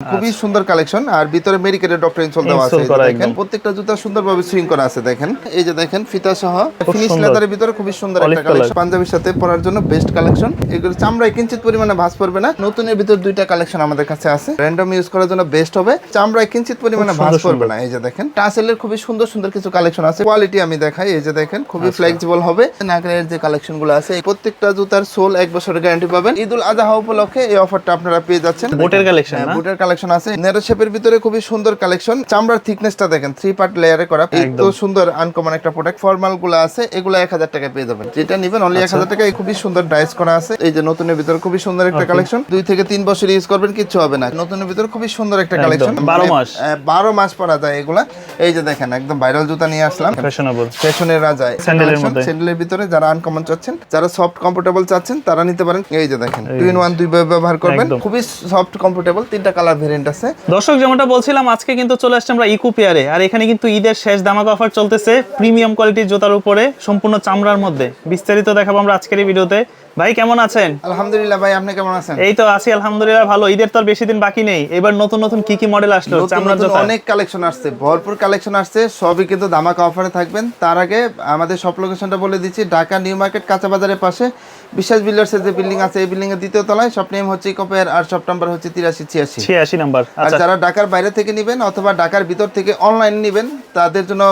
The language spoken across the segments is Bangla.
খুবই সুন্দর কালেকশন আর ভিতরে মেডিকেটের ডক্টর ইনসোল দেওয়া আছে দেখেন প্রত্যেকটা জুতা সুন্দরভাবে সুইং করা আছে দেখেন। এই যে দেখেন ফিতা সহ ফিনিশ লেদারের ভিতরে খুবই সুন্দর একটা কালেকশন পাঞ্জাবির সাথে পরার জন্য বেস্ট কালেকশন এগুলো চামড়ায় কিঞ্চিত পরিমাণে ভাঁজ পড়বে না। নতুনের ভিতর দুইটা কালেকশন আমাদের কাছে আছে। র্যান্ডম ইউজ করার জন্য বেস্ট হবে। চামড়ায় কিঞ্চিত পরিমাণে ভাঁজ পড়বে না। এই যে দেখেন টাসেলের খুবই সুন্দর সুন্দর কিছু কালেকশন আছে। কোয়ালিটি আমি দেখাই এই যে দেখেন খুবই ফ্লেক্সিবল হবে। নাগরের যে কালেকশনগুলো আছে প্রত্যেকটা জুতার সোল এক বছরের গ্যারান্টি পাবেন। ঈদুল আজহা উপলক্ষে এই অফারটা আপনারা পেয়ে যাচ্ছেন। বোটের কালেকশন না? বুটের কালেকশন আছে। নেরো শেপের ভিতরে খুবই সুন্দর কালেকশন চামড়ার থিকনেসটা দেখেন থ্রি পার্ট লেয়ারে করা তো সুন্দর আনকমন একটা প্রোডাক্ট ফর্মালগুলো আছে এগুলো এক হাজার টাকায় পেয়ে যাবেন। যেটা নিবেন অনলি এক হাজার টাকায়। খুবই সুন্দর ডাইস করা আছে। এই যে নতুনের ভিতরে খুবই সুন্দর একটা কালেকশন দুই থেকে তিন বছর ইউজ করবেন কিচ্ছু হবে না। নতুনের ভিতরে খুবই সুন্দর একটা কালেকশন বারো মাস। বারো মাস পরা যায় এগুলা। এই যে দেখেন একদম ভাইরাল জুতা নিয়ে আসলাম। ফ্যাশনেবল ফ্যাশনের রাজা। স্যান্ডেলের মধ্যে। স্যান্ডেলের ভিতরে যারা আনকমন চাচ্ছেন যারা সফট কমফোর্টেবল চাচ্ছেন তারা নিতে পারেন। এই যে দেখেন টু ইন ওয়ান দুই ব্যবহার করবেন। খুবই সফট কমফোর্টেবল তিনটা কালার ভেরিয়েন্ট আছে। দর্শক, যেমনটা বলছিলাম, আজকে কিন্তু চলে আসছে আমরা ইকো পেয়ারে আর এখানে কিন্তু ঈদের শেষ দামাকা অফার চলতেছে প্রিমিয়াম কোয়ালিটির জুতার উপরে, সম্পূর্ণ চামড়ার মধ্যে। বিস্তারিত দেখাবো আমরা আজকের এই ভিডিওতে। ভাই কেমন আছেন? আলহামদুলিল্লাহ ভাই আপনি কেমন আছেন? এই তো আছি আলহামদুলিল্লাহ ভালো। ঈদের তো বেশি দিন বাকি নেই। এবার নতুন নতুন কি কি মডেল আসলো? চামড়ার জুতা। অনেক কালেকশন আসছে ভরপুর কালেকশন আসছে সবই কিন্তু ধামাকা অফারে থাকবেন। তার আগে আমাদের সব লোকেশনটা বলে দিচ্ছি ঢাকা নিউ মার্কেট কাঁচা বাজারের পাশে। বিশ্বাস বিল্ডার্সের যে বিল্ডিং আছে এই বিল্ডিং এর দ্বিতীয় তলায়। সব নেম হচ্ছে ইকোপেয়ার আর সব নাম্বার হচ্ছে তিরাশি ছিয়াশি। ছিয়াশি নাম্বার আর আচ্ছা। যারা ঢাকার বাইরে থেকে নেবেন অথবা ঢাকার ভিতর থেকে অনলাইন নেবেন তাদের জন্য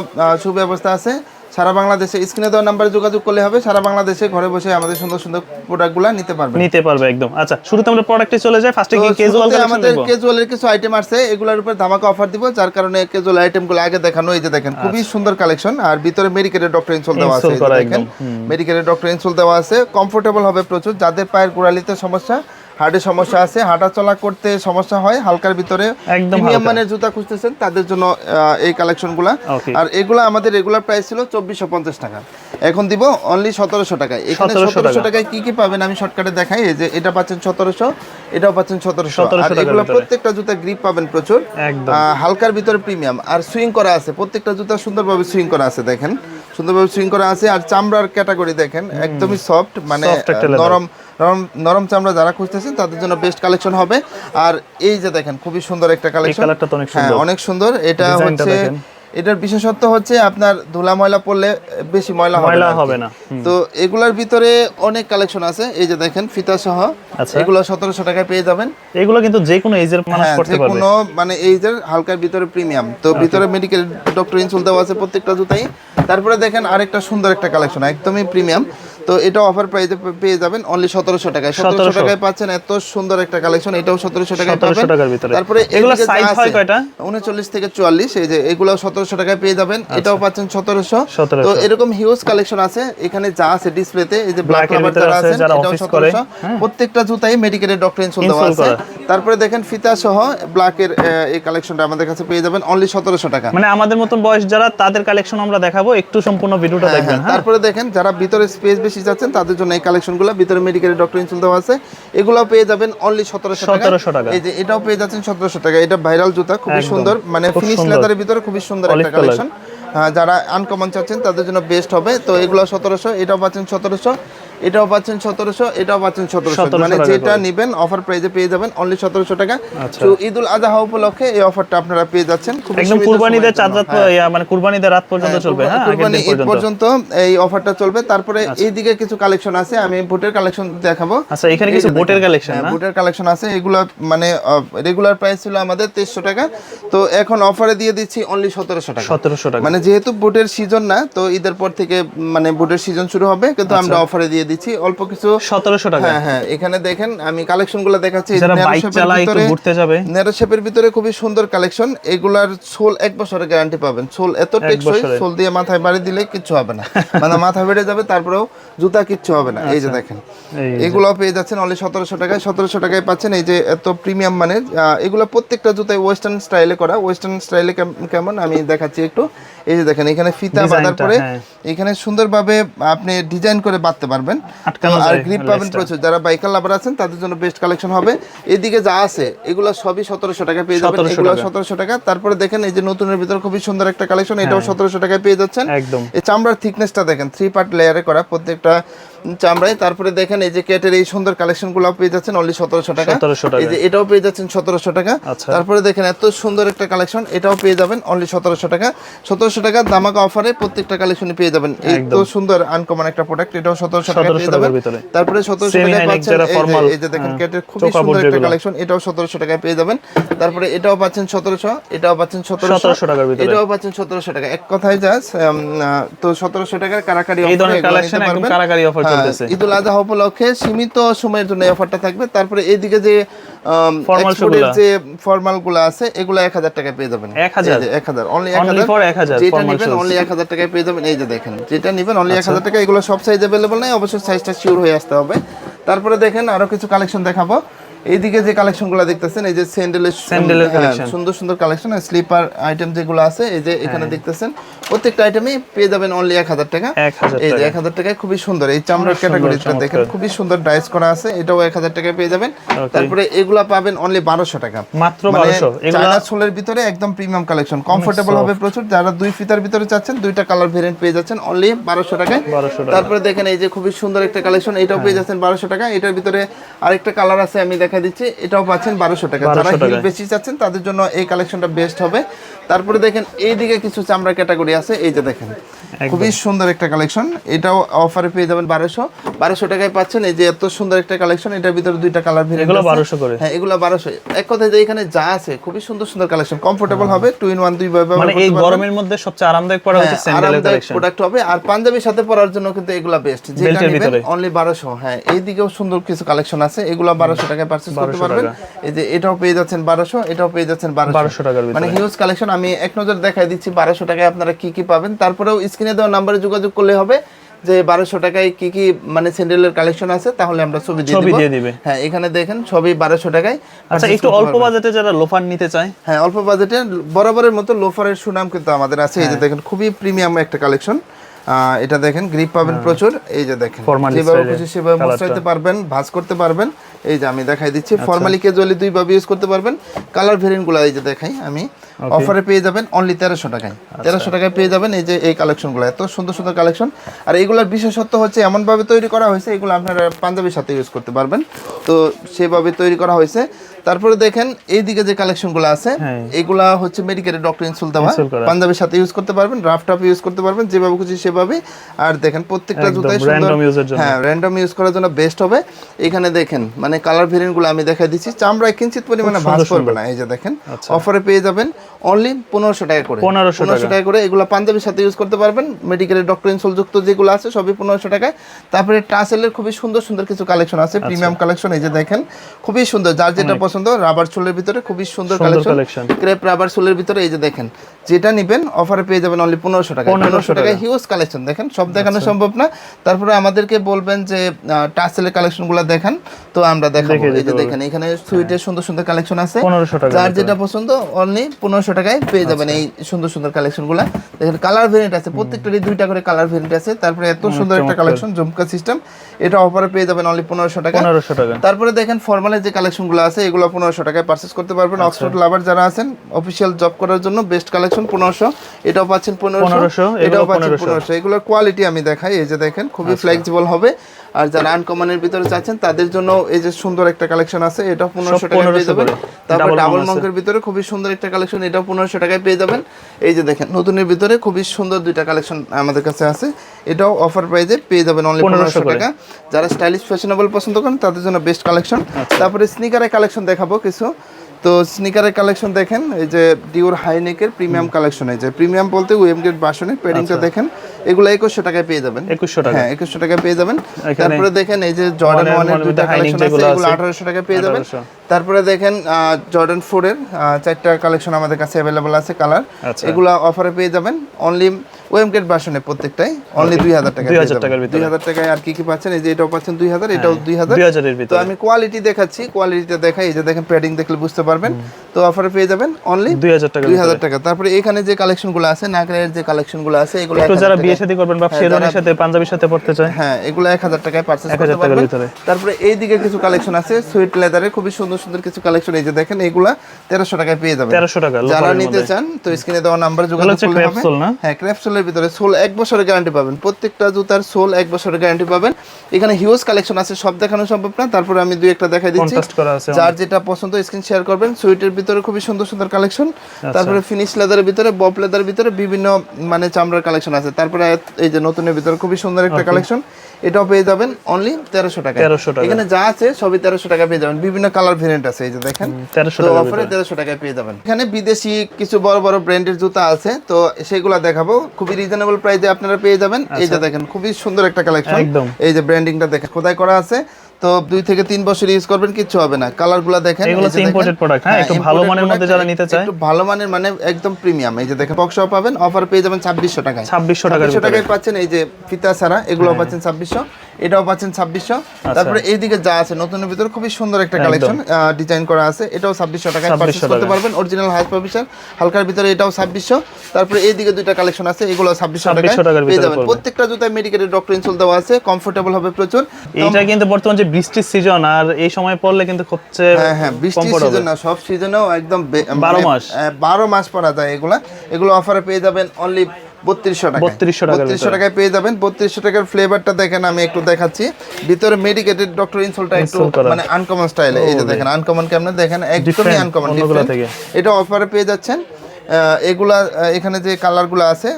সুব্যবস্থা আছে। সারা বাংলাদেশে স্ক্রিনে দেওয়া নাম্বারে যোগাযোগ করলে হবে সারা বাংলাদেশে ঘরে বসে আমাদের সুন্দর সুন্দর প্রোডাক্টগুলো নিতে পারবেন। নিতে পারবে একদম। আচ্ছা শুরুতে আমরা প্রোডাক্টে চলে যাই। ফার্স্টে কি ক্যাজুয়াল কালেকশন আমাদের ক্যাজুয়ালের কিছু আইটেম আছে এগুলোর উপর ধামাকা অফার দিব যার কারণে ক্যাজুয়াল আইটেমগুলো আগে দেখানো এই যে দেখেন খুবই সুন্দর কালেকশন আর ভিতরে মেডিকেলের ডক্টর ইনসোল দেওয়া আছে দেখেন। মেডিকেলের ডক্টর ইনসোল দেওয়া আছে কমফোর্টেবল হবে প্রচুর। যাদের পায়ের গোড়ালিতে সমস্যা হার্টের সমস্যা আছে হাঁটা চলা করতে সমস্যা হয় হালকার ভিতরে প্রিমিয়াম মানের জুতা খুঁজতেছেন তাদের জন্য এই কালেকশনগুলো. আর এগুলো আমাদের রেগুলার প্রাইস ছিল চব্বিশশো পঞ্চাশ টাকা। এখন দিব অনলি সতেরোশো টাকায় এখানে সতেরোশো টাকায় কি কি পাবেন আমি শর্টকাটে দেখাই এই যে এটা পাচ্ছেন সতেরোশো এটাও পাচ্ছেন সতেরোশো। 1700 আর এগুলো প্রত্যেকটা জুতা গ্রিপ পাবেন প্রচুর। হালকার ভিতরে প্রিমিয়াম আর সুইং করা আছে প্রত্যেকটা জুতা সুন্দরভাবে সুইং করা আছে দেখেন। সুন্দরভাবে সুইং করা আছে আর চামড়ার ক্যাটাগরি দেখেন একদমই সফট মানে নরম নরম নরম চামড়া যারা খুঁজতেছেন তাদের জন্য বেস্ট কালেকশন হবে। আর এই যে দেখেন খুবই সুন্দর একটা কালেকশন অনেক হ্যাঁ সুন্দর। অনেক সুন্দর। এটা হচ্ছে। এটার বিশেষত্ব হচ্ছে আপনার ধুলা ময়লা পড়লে বেশি ময়লা হবে ময়লা না হবে না, তো এগুলার ভিতরে অনেক কালেকশন আছে এই যে দেখেন ফিতা সহ। আচ্ছা। এগুলো সতেরোশো টাকায় পেয়ে যাবেন। এগুলো কিন্তু যে কোনো এজের মানুষ হ্যাঁ করতে যে পারবে। কোনো মানে এইজের হালকার ভিতরে প্রিমিয়াম তো ভিতরে মেডিকেল ডক্টর ইনসুল দেওয়া আছে প্রত্যেকটা জুতাই। তারপরে দেখেন আরেকটা সুন্দর একটা কালেকশন একদমই প্রিমিয়াম তো এটা অফার প্রাইসে পেয়ে যাবেন অনলি সতেরোশো টাকায়। সতেরোশো। 1700 টাকায় পাচ্ছেন এত সুন্দর একটা কালেকশন এটাও সতেরোশো টাকায় 1700 পাবেন। তারপরে এগুলো size হয় কয়টা? উনচল্লিশ থেকে চুয়াল্লিশ এই যে এগুলো সতেরোশো টাকায় পেয়ে যাবেন এটাও পাচ্ছেন সতেরোশো। 1700 তো এরকম হিউজ কালেকশন আছে এখানে যা আছে ডিসপ্লেতে এই যে ব্ল্যাক এর ভিতরে যারা আছে, আছেন এটাও করে, সতেরোশো। হ্যাঁ। প্রত্যেকটা জুতাই মেডিকেলের ডক্টর ইনসুল দেওয়া আছে। তারপরে দেখেন ফিতা সহ ব্ল্যাকের এই কালেকশনটা আমাদের কাছে পেয়ে যাবেন অনলি সতেরোশো টাকা। মানে আমাদের মতন বয়স যারা তাদের কালেকশন আমরা দেখাবো একটু সম্পূর্ণ ভিডিওটা হ্যাঁ, দেখবেন। হ্যাঁ। তারপরে দেখেন যারা ভিতরে স্পেস বেশি যাচ্ছেন তাদের জন্য এই কালেকশনগুলো ভিতরে মেডিকেলের ডক্টর ইনসুল দেওয়া আছে। এগুলো পেয়ে যাবেন অনলি সতেরোশো সতেরোশো টাকা। এই যে এটাও পেয়ে যাচ্ছেন সতেরোশো টাকা। এটা ভাইরাল জুতা খুবই সুন্দর। মানে ফিনিশ লেদারের ভিতরে খুবই সুন্দর একটা কালেকশন যারা আনকমন চাচ্ছেন তাদের জন্য বেস্ট হবে। তো এগুলো সতেরোশো এটাও পাচ্ছেন সতেরোশো। এটাও পাচ্ছেন সতেরোশো এটাও পাচ্ছেন সতেরোশো। মানে যেটা। নিবেন অফার প্রাইজে পেয়ে যাবেন অনলি সতেরোশো টাকা। আচ্ছা। তো ঈদুল আজহা উপলক্ষে এই অফারটা আপনারা পেয়ে যাচ্ছেন। একদম কুরবানিদের চাঁদ রাত হ্যাঁ। মানে কুরবানিদের রাত পর্যন্ত চলবে হ্যাঁ কুরবানি ঈদ পর্যন্ত। এই অফারটা চলবে। তারপরে এইদিকে কিছু কালেকশন আছে আমি বুটের কালেকশন দেখাবো। আচ্ছা এখানে কিছু বোটের কালেকশন হ্যাঁ, না? বুটের কালেকশন আছে। এগুলো মানে রেগুলার প্রাইস ছিল আমাদের তেইশশো টাকা। তো এখন অফারে দিয়ে দিচ্ছি অনলি সতেরোশো টাকা। সতেরোশো টাকা। মানে যেহেতু বুটের সিজন না তো ঈদের পর থেকে মানে বুটের সিজন শুরু হবে। কিন্তু আচ্ছা। আমরা অফারে দিয়ে দিচ্ছি অল্প কিছু সতেরোশো টাকা। হ্যাঁ হ্যাঁ এখানে দেখেন আমি কালেকশনগুলো দেখাচ্ছি ঘুরতে যাবে। শেপের ভিতরে খুবই সুন্দর কালেকশন এগুলার সোল এক বছরের গ্যারান্টি পাবেন। সোল এত টেকসই সোল দিয়ে মাথায় বাড়ি দিলে কিচ্ছু হবে না। মানে মাথা বেড়ে যাবে তারপরেও জুতা কিচ্ছু হবে না। এই যে দেখেন আচ্ছা। যে। এগুলো পেয়ে যাচ্ছেন অনলি সতেরোশো টাকায়। সতেরোশো টাকায় পাচ্ছেন এই যে এত প্রিমিয়াম মানের আহ, এগুলো প্রত্যেকটা জুতায় ওয়েস্টার্ন স্টাইলে করা। ওয়েস্টার্ন স্টাইলে কেমন আমি দেখাচ্ছি একটু। এই যে দেখেন এখানে ফিতা বাঁধার পরে হ্যাঁ। এখানে সুন্দরভাবে আপনি ডিজাইন করে বাঁধতে পারবেন। তো আর গ্রিপ পাবেন প্রচুর। যারা বাইকার লাভার আছেন তাদের জন্য বেস্ট কালেকশন হবে। এদিকে যা আছে এগুলো সবই সতেরোশো টাকা পেয়ে যাবেন। এগুলো সতেরোশো টাকা। তারপরে দেখেন এই যে নতুনের ভিতরে খুবই সুন্দর একটা কালেকশন এটাও সতেরোশো টাকায় পেয়ে যাচ্ছেন। একদম। এই চামড়ার থিকনেসটা দেখেন থ্রি পার্ট লেয়ারে করা। প্রত্যেকটা চামড়ায় তারপরে দেখেন এই যে কেটের এই সুন্দর কালেকশনগুলো পেয়ে যাচ্ছেন অনলি সতেরোশো টাকা। এই যে এটাও পেয়ে যাচ্ছেন সতেরোশো টাকা। আচ্ছা। তারপরে দেখেন এত সুন্দর একটা কালেকশন এটাও পেয়ে যাবেন অনলি সতেরোশো টাকা। সতেরোশো টাকা দামাকা অফারে প্রত্যেকটা কালেকশনে পেয়ে যাবেন। এই তো সুন্দর আনকমন একটা প্রোডাক্ট এটাও সতেরোশো টাকা পেয়ে যাবেন। তারপরে সতেরোশো neck পাচ্ছেন এই যে- যে দেখেন কেটের খুবই সুন্দর একটা কালেকশন এটাও সতেরোশো টাকায় পেয়ে যাবেন। তারপরে এটাও পাচ্ছেন সতেরোশো এটাও পাচ্ছেন সতেরোশো। টাকার ভিতরে। এটাও পাচ্ছেন সতেরোশো টাকা। এক কথায় জাস্ট তো সতেরোশো টাকার কারাকারি এই ধরনের কালেকশন একদম কারাকারি অফার চলতেছে। ঈদুল আজহা উপলক্ষে সীমিত সময়ের জন্য এই অফারটা থাকবে। তারপরে এইদিকে যে ফর্মাল যে ফর্মালগুলো আছে এগুলো এক হাজার টাকায় পেয়ে যাবেন। 1000? অনলি 1000 যেটা নেবেন অনলি এক হাজার টাকায় পেয়ে যাবেন। এই যে দেখেন যেটা নেবেন অনলি এক আচ্ছা। হাজার টাকা এগুলো সব সাইজ অ্যাভেলেবল নাই অবশ্যই সাইজটা শিওর হয়ে আসতে হবে। তারপরে দেখেন আরও কিছু কালেকশন দেখাবো। এইদিকে যে কালেকশনগুলো দেখতেছেন এই যে স্যান্ডেলের স্যান্ডেলের collection। সুন্দর সুন্দর কালেকশন আর স্লিপার আইটেম যেগুলো আছে এই যে এখানে হ্যাঁ। দেখতেছেন প্রত্যেকটা আইটেমে পেয়ে যাবেন অনলি এক হাজার টাকা। 1000 এই যে টাকা। এক হাজার টাকায় খুবই সুন্দর। এই চামড়ার ক্যাটাগরিটা দেখেন। খুবই সুন্দর ডাইস করা আছে এটাও এক হাজার টাকায় পেয়ে যাবেন। তারপরে এগুলা পাবেন অনলি বারোশো টাকা। মাত্র মানে 1200 এগুলা চায়না সোলের ভিতরে একদম প্রিমিয়াম কালেকশন কমফোর্টেবল হবে প্রচুর। যারা দুই ফিতার ভিতরে চাচ্ছেন দুইটা কালার ভেরিয়েন্ট পেয়ে যাচ্ছেন অনলি বারোশো টাকায়। 1200 টাকা। তারপরে দেখেন এই যে খুবই সুন্দর একটা কালেকশন এটাও পেয়ে যাচ্ছেন বারোশো টাকা। এটার ভিতরে আরেকটা কালার আছে আমি দেখা দিচ্ছি। এটাও পাচ্ছেন বারোশো টাকা। যারা 1200 হিল বেশি চাচ্ছেন তাদের জন্য এই কালেকশনটা বেস্ট হবে। তারপরে দেখেন এইদিকে কিছু চামড়া ক্যাটাগরি আছে এই যে দেখেন। খুবই সুন্দর একটা কালেকশন। এটাও অফারে পেয়ে যাবেন বারোশো। বারোশো টাকায় পাচ্ছেন এই যে এত সুন্দর একটা কালেকশন এটার ভিতরে দুইটা কালার ভেরিয়েন্ট এগুলো 1200 করে। হ্যাঁ এগুলো বারোশো। এক কথায় যে এখানে যা আছে খুবই সুন্দর সুন্দর কালেকশন। কমফোর্টেবল হবে টু ইন ওয়ান দুই ভাবে মানে এই গরমের মধ্যে সবচেয়ে আরামদায়ক পড়া হচ্ছে স্যান্ডেলের কালেকশন প্রোডাক্ট হবে। আর পাঞ্জাবির সাথে পরার জন্য কিন্তু এগুলা বেস্ট যেটা নেবেন অনলি বারোশো। হ্যাঁ এইদিকেও সুন্দর কিছু কালেকশন আছে। এগুলো বারোশো টাকায় পারচেস করতে পারবেন। এই যে এটাও পেয়ে যাচ্ছেন বারোশো এটাও পেয়ে যাচ্ছেন বারোশো। টাকার মানে হিউজ কালেকশন আমি এক নজর দেখাই দিচ্ছি বারোশো টাকায় আপনারা কি কি পাবেন। তারপরেও স্ক্রিনে দেওয়া নাম্বারে যোগাযোগ করলে হবে যে বারোশো টাকায় কি কি মানে স্যান্ডেলের কালেকশন আছে তাহলে আমরা ছবি দিয়ে ছবি দিয়ে দিবে। হ্যাঁ এখানে দেখেন সবই বারোশো টাকায়। আচ্ছা একটু অল্প বাজেটে যারা লোফার নিতে চায়? হ্যাঁ অল্প বাজেটে বরাবরের মতো লোফারের সুনাম কিন্তু আমাদের আছে। এই যে দেখেন খুবই প্রিমিয়াম একটা কালেকশন এটা দেখেন গ্রিপ পাবেন প্রচুর। এই যে দেখেন যেভাবে খুশি সেভাবে colourটা। পারবেন ভাঁজ করতে পারবেন। এই যে আমি দেখাই দিচ্ছি আচ্ছা। ফর্মালি ক্যাজুয়ালি দুইভাবে ইউজ করতে পারবেন। কালার ভেরিয়েন্টগুলো এই যে দেখাই আমি। অফারে পেয়ে যাবেন অনলি তেরোশো টাকায়। আচ্ছা। তেরোশো টাকায় পেয়ে যাবেন এই যে এই কালেকশনগুলো এত সুন্দর সুন্দর কালেকশন আর এইগুলোর বিশেষত্ব হচ্ছে এমন ভাবে তৈরি করা হয়েছে এগুলো আপনারা পাঞ্জাবির সাথে ইউজ করতে পারবেন। তো সেভাবে তৈরি করা হয়েছে। তারপরে দেখেন এইদিকে যে কালেকশনগুলো আছে হ্যাঁ। এগুলা হচ্ছে মেডিকেলের ডক্টর ইনসুল দেওয়া। পাঞ্জাবির সাথে ইউজ করতে পারবেন রাফ টাপ ইউজ করতে পারবেন যেভাবে খুশি সেভাবে। আর দেখেন প্রত্যেকটা জুতাই সুন্দর। হ্যাঁ র্যান্ডম ইউজ করার জন্য বেস্ট হবে। এখানে দেখেন মানে কালার ভেরিয়েন্টগুলো আমি দেখাই দিচ্ছি। চামড়ায় কিঞ্চিত পরিমাণে ভাঁজ পড়বে না এই যে দেখেন। অফারে পেয়ে যাবেন। অনলি পনেরোশো টাকা করে। 1500 পনেরোশো টাকা। করে এগুলো পাঞ্জাবির সাথে ইউজ করতে পারবেন। মেডিকেলের ডক্টর ইনসোল যুক্ত যেগুলো আছে সবই পনেরোশো টাকায়। তারপরে টাসেলের খুবই সুন্দর সুন্দর কিছু কালেকশন আছে আচ্ছা। প্রিমিয়াম কালেকশন এই যে দেখেন খুবই সুন্দর। যার যেটা পছন্দ রাবার চুলের ভিতরে খুবই সুন্দর কালেকশন ক্রেপ রাবার চুলের ভিতরে এই যে দেখেন যেটা নিবেন অফারে পেয়ে যাবেন অনলি পনেরোশো টাকা পনেরোশো টাকায় হিউজ কালেকশন দেখেন সব দেখানো আচ্ছা। সম্ভব না। তারপরে আমাদেরকে বলবেন যে টাসেলের কালেকশনগুলো দেখান তো আমরা দেখাবো। এই যে হ্যাঁ। দেখেন এখানে সুইটের সুন্দর সুন্দর কালেকশন আছে। 1500 টাকার যার যেটা পছন্দ অনলি পনেরোশো টাকায় পেয়ে যাবেন এই সুন্দর সুন্দর কালেকশনগুলা। দেখেন কালার ভেরিয়েন্ট আছে প্রত্যেকটারই দুইটা করে কালার ভেরিয়েন্ট আছে। তারপরে এত সুন্দর একটা কালেকশন জুমকা সিস্টেম এটা অফারে পেয়ে যাবেন অনলি পনেরোশো টাকা পনেরোশো টাকা। তারপরে দেখেন ফর্মালের যে কালেকশনগুলো আছে এগুলো পনেরোশো টাকায় পারচেস করতে পারবেন। আচ্ছা। অক্সফোর্ড লাভার যারা আছেন অফিসিয়াল জব করার জন্য বেস্ট কালেকশন পনেরোশো। এটাও পাচ্ছেন পনেরোশো। 1500, এটাও পাচ্ছেন 1500 পনেরোশো। এগুলোর কোয়ালিটি আমি দেখাই এই যে দেখেন খুবই আচ্ছা। ফ্লেক্সিবল হবে। আর যারা আনকমনের ভিতরে চাচ্ছেন তাদের জন্য এই যে সুন্দর একটা কালেকশন আছে এটাও পনেরোশো টাকায় পেয়ে যাবেন। তারপর ডাবল মঙ্কের ভিতরে খুবই সুন্দর একটা কালেকশন এটাও পনেরোশো টাকায় পেয়ে যাবেন। এই যে দেখেন নতুনের ভিতরে খুবই সুন্দর দুইটা কালেকশন আমাদের কাছে আছে। এটাও অফার প্রাইজে পেয়ে যাবেন অনলি পনেরোশো টাকা। যারা স্টাইলিশ ফ্যাশনেবল পছন্দ করেন তাদের জন্য বেস্ট কালেকশন আচ্ছা। তারপরে স্নিকারের কালেকশন দেখাবো কিছু। তো স্নিকারের কালেকশন দেখেন এই যে ডিওর হাইনেকের প্রিমিয়াম কালেকশন এই যে প্রিমিয়াম বলতে ওয়েম গেট বাসনের পেডিংটা দেখেন। এগুলো একুশশো টাকায় পেয়ে যাবেন। 2100 টাকা। হ্যাঁ একুশশো টাকায় পেয়ে যাবেন। তারপরে দেখেন এই যে জর্ডান ওয়ানের দুইটা কালেকশন আছে এগুলো আঠারোশো টাকায় পেয়ে যাবেন। তারপরে দেখেন জর্ডান ফোরের চারটা কালেকশন আমাদের কাছে অ্যাভেলেবল আছে কালার আচ্ছা। এগুলো অফারে পেয়ে যাবেন। অনলি ওয়েম গেট বাসনে প্রত্যেকটাই। অনলি দুই হাজার টাকা 2000 টাকার ভিতরে। দুই হাজার টাকায় আর কি কি পাচ্ছেন? এই যে এটাও পাচ্ছেন দুই হাজার এটাও দুই হাজার। 2000 এর তো আমি কোয়ালিটি দেখাচ্ছি কোয়ালিটিটা দেখাই। এই যে দেখেন প্যাডিং দেখলে বুঝতে পারবেন। তো অফারে পেয়ে যাবেন। অনলি 2000 টাকা দুই হাজার টাকা। তারপরে এখানে যে কালেকশনগুলো আছে নাগরের যে কালেকশনগুলো আছে এগুলো যারা বিয়ে বিয়ে শাদী করবেন বা হ্যাঁ, শেরওয়ানির সাথে পাঞ্জাবির সাথে পড়তে চায়? হ্যাঁ এগুলো এক হাজার টাকায় পার্চেস 1000 করতে পারবেন। ভিতরে। তারপরে এইদিকে কিছু কালেকশন আছে সুইট খুবই সুন্দর সুন্দর কিছু কালেকশন এই যে দেখেন এগুলা তেরোশো টাকায় পেয়ে যাবেন। 1300 টাকা, যারা নিতে চান তো স্ক্রিনে দেওয়া নাম্বার যোগাযোগ হচ্ছে করলে হবে। হ্যাঁ ক্র্যাপসোলের ভিতরে সোল এক বছরের গ্যারান্টি পাবেন। প্রত্যেকটা জুতার সোল এক বছরের গ্যারান্টি পাবেন। এখানে হিউজ কালেকশন আছে সব দেখানো সম্ভব না। তারপরে আমি দুই একটা দেখাই দিচ্ছি। যার যেটা পছন্দ স্ক্রিন শেয়ার করবেন। সুইটের ভিতরে খুবই সুন্দর সুন্দর কালেকশন আচ্ছা। তারপরে ফিনিশ লেদারের ভিতরে বব লেদারের ভিতরে বিভিন্ন মানে চামড়ার কালেকশন আছে। তারপরে এই যে নতুনের ভিতরে খুবই সুন্দর একটা কালেকশন এটাও পেয়ে যাবেন অনলি তেরোশো টাকা তেরোশো টাকা। এখানে যা আছে সবই তেরোশো টাকা পেয়ে যাবেন। বিভিন্ন কালার ভেরিয়েন্ট আছে এই যে দেখেন। 1300 তো অফারে তেরোশো টাকায় পেয়ে যাবেন। এখানে বিদেশি কিছু বড় বড় ব্র্যান্ডের জুতা আছে তো সেগুলা দেখাবো। খুবই রিজনেবল প্রাইসে আপনারা পেয়ে যাবেন। এই যে দেখেন খুবই সুন্দর একটা কালেকশন আচ্ছা। একদম। এই যে ব্র্যান্ডিংটা দেখেন খোদাই করা আছে। তো দুই থেকে তিন বছর ইউজ করবেন কিছু হবে না। কালারগুলা দেখেন এগুলো তো ইম্পোর্টেড প্রোডাক্ট হ্যাঁ, একটু ভালো মানের মধ্যে যারা নিতে চায়। একটু ভালো মানের মানে একদম প্রিমিয়াম এই যে দেখেন বক্স পাবেন অফার পেয়ে যাবেন ছাব্বিশশো টাকায়। 2600 টাকার 2600 ভিতরে। টাকায় পাচ্ছেন এই যে ফিতা ছাড়া এগুলো পাচ্ছেন ছাব্বিশশো। এটাও পাচ্ছেন ছাব্বিশশো। আচ্ছা। তারপরে এইদিকে যা আছে নতুনের ভিতরে খুবই সুন্দর একটা কালেকশন ডিজাইন করা আছে। এটাও ছাব্বিশশো টাকায় পারচেস করতে। পারবেন। অরিজিনাল হাই প্রফেশন হালকার ভিতরে এটাও ছাব্বিশশো। তারপরে এইদিকে দুইটা কালেকশন আছে এগুলো ছাব্বিশশো 2600 টাকায় পেয়ে যাবেন প্রত্যেকটা জুতায় মেডিকেলের ডক্টর ইনসুল দেওয়া আছে কমফোর্টেবল হবে প্রচুর। এইটা কিন্তু বর্তমান যে বৃষ্টির সিজন আর এই সময় পড়লে কিন্তু সবচেয়ে হ্যাঁ হ্যাঁ বৃষ্টির সিজন না সব সিজনেও একদম বারো মানে, মাস। বারো মাস পরা যায় এগুলা। এগুলো অফারে পেয়ে যাবেন অনলি বত্রিশশো টাকা বত্রিশশো টাকা বত্রিশশো টাকায় পেয়ে যাবেন। বত্রিশশো টাকার ফ্লেভারটা দেখেন আমি একটু দেখাচ্ছি। ভিতরে মেডিকেটেড ডক্টর ইনসোলটা একটু। মানে আনকমন স্টাইলে এই যে দেখেন আনকমন কেমন? দেখেন একদমই আনকমন এটা অফারে পেয়ে যাচ্ছেন। আহ, এগুলা এখানে যে কালারগুলো আছে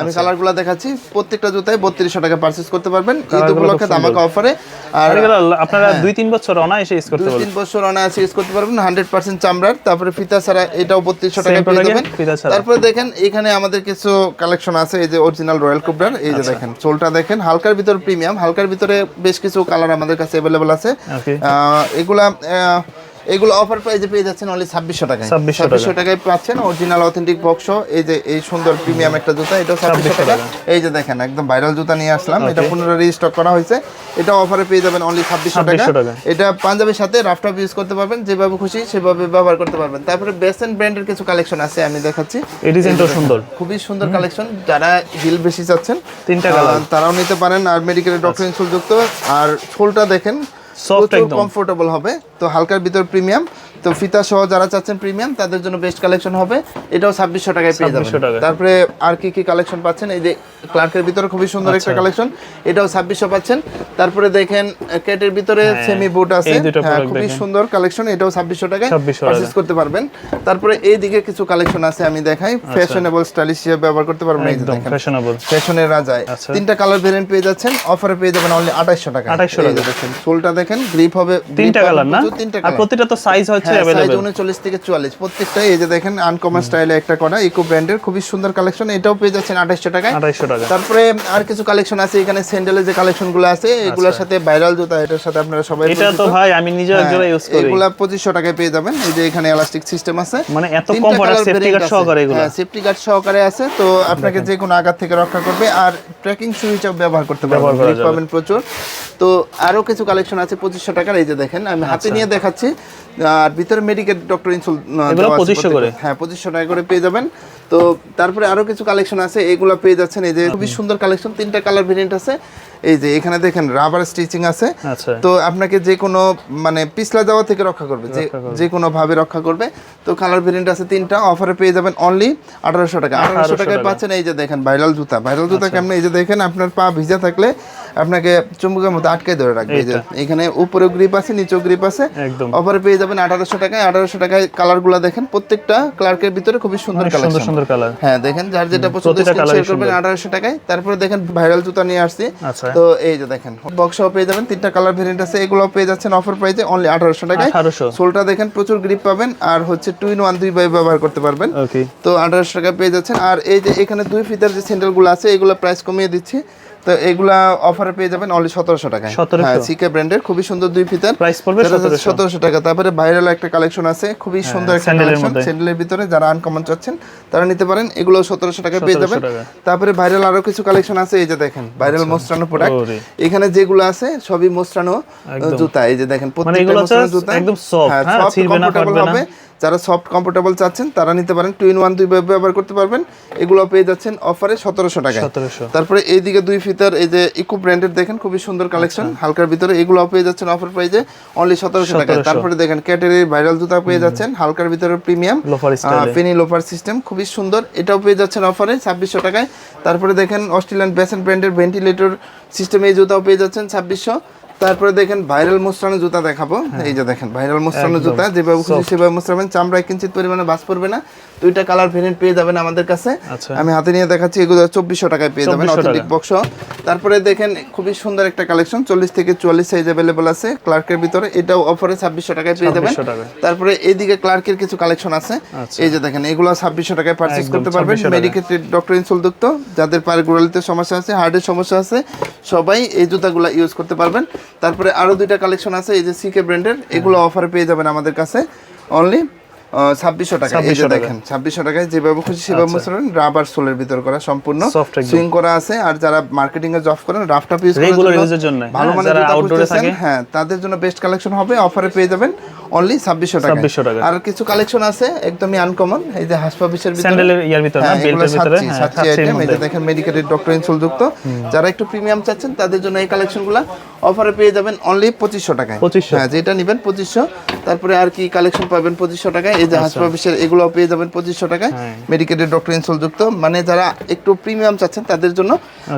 আমি আচ্ছা। কালারগুলো দেখাচ্ছি। প্রত্যেকটা জুতায় বত্রিশশো টাকা পারচেস করতে পারবেন। ঈদ উপলক্ষে। অফারে আর আপনারা দুই তিন বছর অনায়াসে ইউজ করতে পারবেন। তিন বছর অনায়াসে ইউজ করতে পারবেন। হান্ড্রেড পার্সেন্ট চামড়ার। তারপরে ফিতা ছাড়া এটাও বত্রিশশো টাকা পেয়ে যাবেন। তারপরে দেখেন এখানে আমাদের কিছু কালেকশন আছে। এই যে অরিজিনাল রয়্যাল কুবরার এই আচ্ছা। যে দেখেন চোলটা দেখেন। হালকার ভিতর প্রিমিয়াম হালকার ভিতরে বেশ কিছু কালার আমাদের কাছে অ্যাভেলেবল আছে। এগুলা এগুলো অফার প্রাইসে পেয়ে যাচ্ছেন অনলি ছাব্বিশশো টাকায়। 2600 ছাব্বিশশো টাকায় পাচ্ছেন অরিজিনাল অথেন্টিক বক্স এই যে এই সুন্দর প্রিমিয়াম একটা জুতা এটা ছাব্বিশশো টাকা। এই যে দেখেন একদম ভাইরাল জুতা নিয়ে আসলাম। এটা পুনরায় রিস্টক করা হয়েছে। এটা অফারে পেয়ে যাবেন অনলি ছাব্বিশশো টাকা। এটা পাঞ্জাবের সাথে রাফটাপ ইউজ করতে পারবেন যেভাবে খুশি সেভাবে ব্যবহার করতে পারবেন। তারপরে বেসেন ব্র্যান্ডের কিছু কালেকশন আছে আমি দেখাচ্ছি। এই সুন্দর। খুবই সুন্দর কালেকশন যারা হিল বেশি চাচ্ছেন তিনটা কালার তারাও নিতে পারেন। আর মেডিকেলের ডক্টর ইনসুল যুক্ত। আর সোলটা দেখেন Soft একদম। কমফোর্টেবল হবে তো হালকার ভিতর প্রিমিয়াম তো ফিতা সহ যারা চাচ্ছেন প্রিমিয়াম তাদের জন্য বেস্ট কালেকশন হবে। এটাও ছাব্বিশশো টাকায় পেয়ে যাবেন। তারপরে আর কি কি কালেকশন পাচ্ছেন? এই যে ক্লার্কের ভিতরে খুবই সুন্দর একটা আচ্ছা। কালেকশন এটাও ছাব্বিশশো পাচ্ছেন। তারপরে দেখেন কেটের ভিতরে হ্যাঁ, সেমি বুট আছে। হ্যাঁ খুবই সুন্দর কালেকশন এটাও ছাব্বিশশো টাকায় 2600 পারচেস করতে পারবেন। তারপরে এই দিকে কিছু কালেকশন আছে আমি দেখাই। ফ্যাশনেবল স্টাইলিশ হিসেবে ব্যবহার করতে পারবেন। এই দেখেন ফ্যাশনেবল ফ্যাশনের রাজায় আচ্ছা। তিনটা কালার ভেরিয়েন্ট পেয়ে যাচ্ছেন। অফারে পেয়ে যাবেন অনলি আঠাইশশো টাকা 2800 এই যে দেখেন সোলটা দেখেন গ্রিপ হবে তিনটা কালার না? তিনটা আর প্রতিটা তো সাইজ হচ্ছে হ্যাঁ সাইজ থেকে প্রত্যেকটাই এই যে দেখেন আনকমন স্টাইলে একটা করা ইকো ব্র্যান্ডের খুবই সুন্দর কালেকশন এটাও পেয়ে যাচ্ছেন টাকায়। 2800 টাকা তারপরে আর কিছু কালেকশন আছে এখানে স্যান্ডেলের যে কালেকশনগুলো আছে এগুলোর সাথে ভাইরাল জুতা এটার সাথে আপনারা সবাই আচ্ছা। এটা তো ভাই আমি নিজে জোড়া ইউজ করি। এগুলা টাকায় পেয়ে যাবেন। এই যে এখানে এলাস্টিক সিস্টেম আছে। মানে এত আর guard আছে। সহকারে এগুলা। হ্যাঁ সেফটি গার্ড সহকারে আছে। তো আপনাকে যে কোনো আঘাত থেকে রক্ষা করবে আর ট্রেকিং শু হিসেবে ব্যবহার করতে পারবেন। পাবেন প্রচুর। তো আরও কিছু কালেকশন আছে পঁচিশশো টাকার। এই যে দেখেন আমি আচ্ছা। হাতে নিয়ে দেখাচ্ছি। আর ভিতরে মেডিকেল ডক্টর ইনসুল এগুলো 2500 করে? হ্যাঁ পঁচিশশো টাকা করে পেয়ে যাবেন তো তারপরে আরও কিছু কালেকশন আছে এগুলো পেয়ে যাচ্ছেন। এই যে খুবই সুন্দর কালেকশন তিনটা কালার ভেরিয়েন্ট আছে। এই যে এখানে দেখেন রাবার স্টিচিং আছে। আচ্ছা। তো আপনাকে যে কোনো মানে পিছলা যাওয়া থেকে রক্ষা করবে যে যে কোনো ভাবে রক্ষা করবে। তো কালার ভেরিয়েন্ট আছে তিনটা অফারে পেয়ে যাবেন অনলি আঠারোশো টাকা। আঠারোশো 1800 টাকায় পাচ্ছেন এই যে দেখেন ভাইরাল জুতা। ভাইরাল আচ্ছা। জুতা কেমন এই যে দেখেন আপনার পা ভিজা থাকলে আপনাকে চুম্বকের মতো আটকে ধরে রাখবে। এই যে এখানে উপরেও গ্রিপ আছে নিচেও গ্রিপ আছে। অফারে পেয়ে যাবেন আঠারোশো টাকায়। আঠারোশো টাকায় কালারগুলো দেখেন প্রত্যেকটা ক্লার্কের ভিতরে খুবই সুন্দর কালেকশন সুন্দর কালার হ্যাঁ দেখেন যার যেটা পছন্দ শেয়ার করবেন সুন্দর। আঠারোশো টাকায়। তারপরে দেখেন ভাইরাল জুতা নিয়ে আসছি। আচ্ছা। তো এই যে দেখেন বক্সও পেয়ে যাবেন। তিনটা কালার ভেরিয়েন্ট আছে এগুলো পেয়ে যাচ্ছেন অফার প্রাইসে অনলি আঠারোশো টাকায়। 1800 সোলটা দেখেন প্রচুর গ্রিপ পাবেন আর হচ্ছে টু ইন ওয়ান দুই ভাবে ব্যবহার করতে পারবেন। ওকে তো আঠারোশো টাকা পেয়ে যাচ্ছেন। আর এই যে এখানে দুই ফিতার যে স্যান্ডেলগুলো আছে এগুলো প্রাইস কমিয়ে দিচ্ছি। তো এগুলা অফারে পেয়ে যাবেন অনলি সতেরোশো টাকায়। হ্যাঁ সিকে ব্র্যান্ডের খুবই সুন্দর দুই ফিতার। প্রাইস পড়বে সতেরোশো। টাকা। তারপরে ভাইরাল একটা কালেকশন আছে খুবই সুন্দর একটা স্যান্ডেলের কালেকশন স্যান্ডেলের ভিতরে যারা আনকমন চাচ্ছেন তারা নিতে পারেন। এগুলো সতেরোশো টাকায় পেয়ে যাবেন। তারপরে ভাইরাল আরও কিছু কালেকশন আছে এই যে দেখেন ভাইরাল মোস্টানো প্রোডাক্ট এখানে যেগুলো আছে সবই মোস্টানো জুতা এই যে দেখেন মানে প্রত্যেকটা মোস্টানো জুতা। একদম soft, হ্যাঁ, comfortable ফাটবে না। হবে। যারা সফট কমফোর্টেবল চাচ্ছেন তারা নিতে পারেন। টু ইন ওয়ান দুই ব্যবহার করতে পারবেন। এগুলো পেয়ে যাচ্ছেন অফারে সতেরোশো টাকা তারপরে এইদিকে দুই ফিতার এই যে ইকো ব্র্যান্ডের দেখেন খুবই সুন্দর কালেকশন হালকার ভিতরে। এগুলো পেয়ে যাচ্ছেন অফার প্রাইজে অনলি সতেরোশো 1700 তারপরে দেখেন ক্যাটারি ভাইরাল জুতা পেয়ে যাচ্ছেন হালকার ভিতরে প্রিমিয়াম স্টাইলে লোফার সিস্টেম খুবই সুন্দর। এটাও পেয়ে যাচ্ছেন অফারে ছাব্বিশশো টাকায়। তারপরে দেখেন অস্ট্রেলিয়ান বেসেন ব্র্যান্ডের ভেন্টিলেটর সিস্টেম এই জুতাও পেয়ে যাচ্ছেন ছাব্বিশশো। তারপরে দেখেন ভাইরাল মোস্টানো জুতা দেখাবো। এই যে দেখেন ভাইরাল মোস্টানো জুতা যেভাবে খুশি সেভাবে মোস্টাবেন চামড়ায় কিঞ্চিত পরিমাণে বাস পড়বে না দুইটা কালার ভেরিয়েন্ট পেয়ে যাবেন আমাদের কাছে। আচ্ছা। আমি হাতে নিয়ে দেখাচ্ছি এগুলো চব্বিশশো টাকায় পেয়ে যাবেন অথেন্টিক বক্স তারপরে দেখেন খুবই সুন্দর একটা কালেকশন চল্লিশ থেকে চুয়াল্লিশ সাইজ অ্যাভেলেবল আছে ক্লার্কের ভিতরে। এটাও অফারে ছাব্বিশশো টাকায় পেয়ে যাবেন। তারপরে এইদিকে ক্লার্কের কিছু কালেকশন আছে। আচ্ছা। এই যে দেখেন এগুলো ছাব্বিশশো টাকায় পারচেস করতে পারবেন। 2600 মেডিকেটেড ডক্টর ইনসুলযুক্ত যাদের পায়ের গোড়ালিতে সমস্যা আছে হার্টের সমস্যা আছে সবাই এই জুতাগুলো ইউজ করতে পারবেন। তারপরে আরও দুইটা কালেকশন আছে এই যে সিকে ব্র্যান্ডের এগুলো অফারে পেয়ে যাবেন আমাদের কাছে অনলি ছাব্বিশশো টাকা এই যে দেখেন ছাব্বিশশো টাকায় যেভাবে খুশি সেভাবে রাবার সোলের ভিতর করা সম্পূর্ণ। সুইং করা আছে আর যারা মার্কেটিং এ জব করেন জন্য, ভালো যারা থাকে। হ্যাঁ তাদের জন্য বেস্ট কালেকশন হবে অফারে পেয়ে যাবেন অনলি ছাব্বিশশো টাকা 2600 আর কিছু কালেকশন আছে একদমই আনকমন এই যে হাসপাবিসের ভিতরে। স্যান্ডেলের ইয়ার ভিতরে না হ্যাঁ, বেল্টের ভিতরে? সাতচি, হ্যাঁ এই যে দেখেন মেডিকেটেড ডক্টর ইনসুল যুক্ত। যারা একটু প্রিমিয়াম চাচ্ছেন তাদের জন্য এই কালেকশনগুলো অফারে পেয়ে যাবেন অনলি পঁচিশশো টাকায়। 2500 হ্যাঁ যেটা নেবেন পঁচিশশো। তারপরে আর কি কালেকশন পাবেন পঁচিশশো টাকায়। এই যে হাসপাবিসের এগুলো পেয়ে যাবেন পঁচিশশো টাকায়। মেডিকেটেড ডক্টর ইনসুল যুক্ত। মানে যারা একটু প্রিমিয়াম চাচ্ছেন তাদের জন্য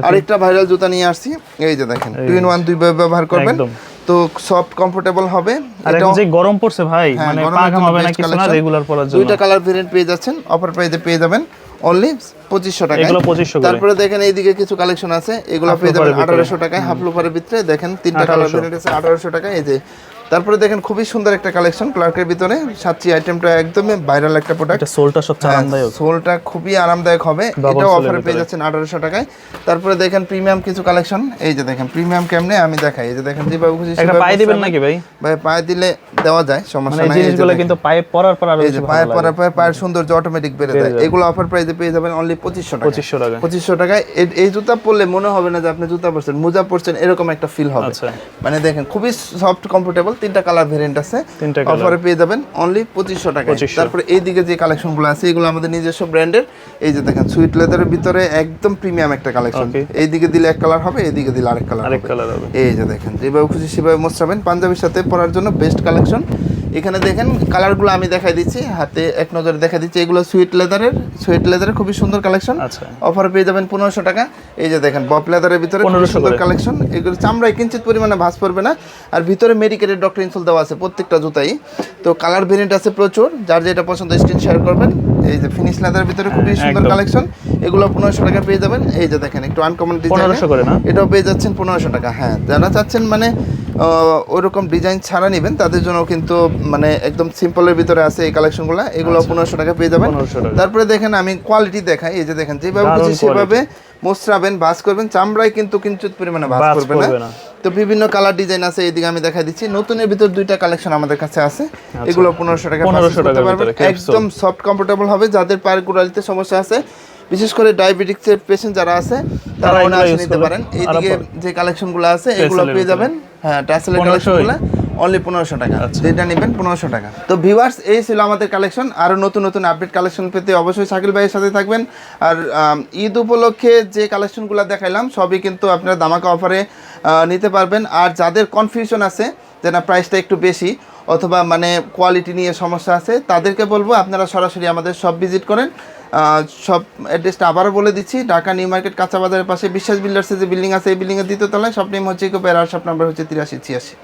আরেকটা ভাইরাল জুতা নিয়ে আসছি। এই যে দেখেন টু ইন ওয়ান দুই ব্যবহার করবেন। তো সফট কমফোর্টেবল হবে। এটাও যে গরম পড়ছে ভাই হ্যাঁ, মানে পা ঘামাবে না কিছু না রেগুলার পরার জন্য। দুইটা কালার ভেরিয়েন্ট পেয়ে যাচ্ছেন। অফার প্রাইসে পেয়ে যাবেন। অনলি পঁচিশশো টাকা এগুলো 2500 তারপরে দেখেন এইদিকে কিছু কালেকশন আছে। এগুলো পেয়ে যাবেন আঠারোশো টাকায় হাফ লোফারের ভিতরে। দেখেন তিনটা কালার আছে আঠারোশো টাকায়। এই যে তারপরে দেখেন খুবই সুন্দর একটা কালেকশন ক্লার্কের ভিতরে সাতচি আইটেমটা একদমই ভাইরাল একটা প্রোডাক্ট এটা সোলটা সবচেয়ে আরামদায়ক। সোলটা খুবই আরামদায়ক হবে। এটাও অফারে পেয়ে যাচ্ছেন আঠারোশো টাকায়। তারপরে দেখেন প্রিমিয়াম কিছু কালেকশন এই যে দেখেন প্রিমিয়াম কেমনে আমি দেখাই। এই যে দেখেন যেভাবে খুশি সেভাবে পায়ে দিবেন নাকি ভাই? ভাই পায়ে দিলে দেওয়া যায় মানে সমস্যা নাই। এই জিনিসগুলো কিন্তু পায়ে পরার পর আরও বেশি পায়ে পরার পরা পায়ের সৌন্দর্য অটোমেটিক বেড়ে যায়। এগুলো অফার প্রাইসে পেয়ে যাবেন অনলি পঁচিশশো টাকা 2500 টাকা পঁচিশশো টাকায়। এই জুতা পরলে মনে হবে না যে আপনি জুতা পরছেন মোজা পরছেন এরকম একটা ফিল হবে। আচ্ছা। মানে দেখেন খুবই সফট কমফোর্টেবল তিনটা কালার ভেরিয়েন্ট আছে। অফারে পেয়ে যাবেন অনলি পঁচিশশো টাকা 2500 তারপরে এইদিকে যে কালেকশনগুলো আছে এগুলো আমাদের নিজস্ব ব্র্যান্ডের এই যে দেখেন সুইট লেদারের ভিতরে একদম প্রিমিয়াম একটা কালেকশন এই এইদিকে দিলে এক কালার হবে এইদিকে দিলে আরেক কালার আরেক হবে। কালার হবে। এই যে দেখেন যেভাবে খুশি সেভাবে মোস্টাবেন পাঞ্জাবির সাথে পরার জন্য বেস্ট কালেকশন এখানে দেখেন কালারগুলো আমি দেখাই দিচ্ছি। হাতে এক নজরে দেখা দিচ্ছি। এগুলো সুইট লেদারের সুইট লেদারের খুবই সুন্দর কালেকশন। আচ্ছা। অফার পেয়ে যাবেন পনেরোশো টাকা। এই যে দেখেন বপ লেদারের ভিতরে সুন্দর কালেকশন। এগুলো চামড়ায় কিঞ্চিত পরিমাণে ভাঁজ পড়বে না। আর ভিতরে মেডিকেটের ডক্টর ইনসুল দেওয়া আছে প্রত্যেকটা জুতাই। তো কালার ভেরিয়েন্ট আছে প্রচুর। যার যেটা পছন্দ স্ক্রিন শেয়ার করবেন। এই যে ফিনিশ লেদারের ভিতরে খুবই সুন্দর কালেকশন। এগুলো পনেরোশো টাকা পেয়ে যাবেন। এই যে দেখেন একটু আনকমন ডিজাইন 1500 করে না? এটাও পেয়ে যাচ্ছেন পনেরোশো টাকা। হ্যাঁ যারা চাচ্ছেন মানে ওইরকম ডিজাইন ছাড়া নেবেন তাদের জন্য কিন্তু মানে একদম সিম্পলের ভিতরে আছে এই কালেকশনগুলো এগুলো পনেরোশো টাকা পেয়ে যাবেন। তারপরে দেখেন আমি কোয়ালিটি দেখাই এই যে দেখেন যেভাবে খুশি সেভাবে মোস্রাবেন বাস করবেন। চামড়ায় কিন্তু কিঞ্চিত পরিমাণে বাস করবে না। তো বিভিন্ন কালার ডিজাইন আছে এইদিকে আমি দেখা দিচ্ছি। নতুনের ভিতর দুইটা কালেকশন আমাদের কাছে আছে। এগুলো পনেরোশো টাকা 1500 purchase করতে টাকার পারবেন। ভিতরে, capsule। একদম সফট কমফোর্টেবল হবে। যাদের পায়ের গোড়ালিতে সমস্যা আছে বিশেষ করে ডায়াবেটিক্সের পেশেন্ট যারা আছে তারা অনায়াসে নিতে পারেন। এইদিকে যে কালেকশনগুলো আছে এগুলো পেয়ে যাবেন। হ্যাঁ টাসেলের 1500 কালেকশনগুলো অনলি পনেরোশো টাকা। আচ্ছা। যেটা নেবেন পনেরোশো টাকা। তো ভিউয়ার্স এই ছিল আমাদের কালেকশন আরও নতুন নতুন আপডেট কালেকশন পেতে অবশ্যই শাকিল ভাইয়ের সাথে থাকবেন। আর ঈদ উপলক্ষে যে কালেকশনগুলো দেখাইলাম সবই কিন্তু আপনারা দামাকা অফারে নিতে পারবেন। আর যাদের কনফিউশন আছে যে না প্রাইসটা একটু বেশি অথবা মানে কোয়ালিটি নিয়ে সমস্যা আছে, তাদেরকে বলব আপনারা সরাসরি আমাদের সব ভিজিট করেন। সব অ্যাড্রেসটা আবারও বলে দিচ্ছি, ঢাকা নিউ মার্কেট কাঁচা বাজারের পাশে বিশ্বাস বিল্ডার্সের যে বিল্ডিং আছে, এই বিল্ডিংয়ের দ্বিতীয় তলায় সব নেম হচ্ছে ইকো আর সব নাম্বার হচ্ছে তিরাশি ছিয়াশি।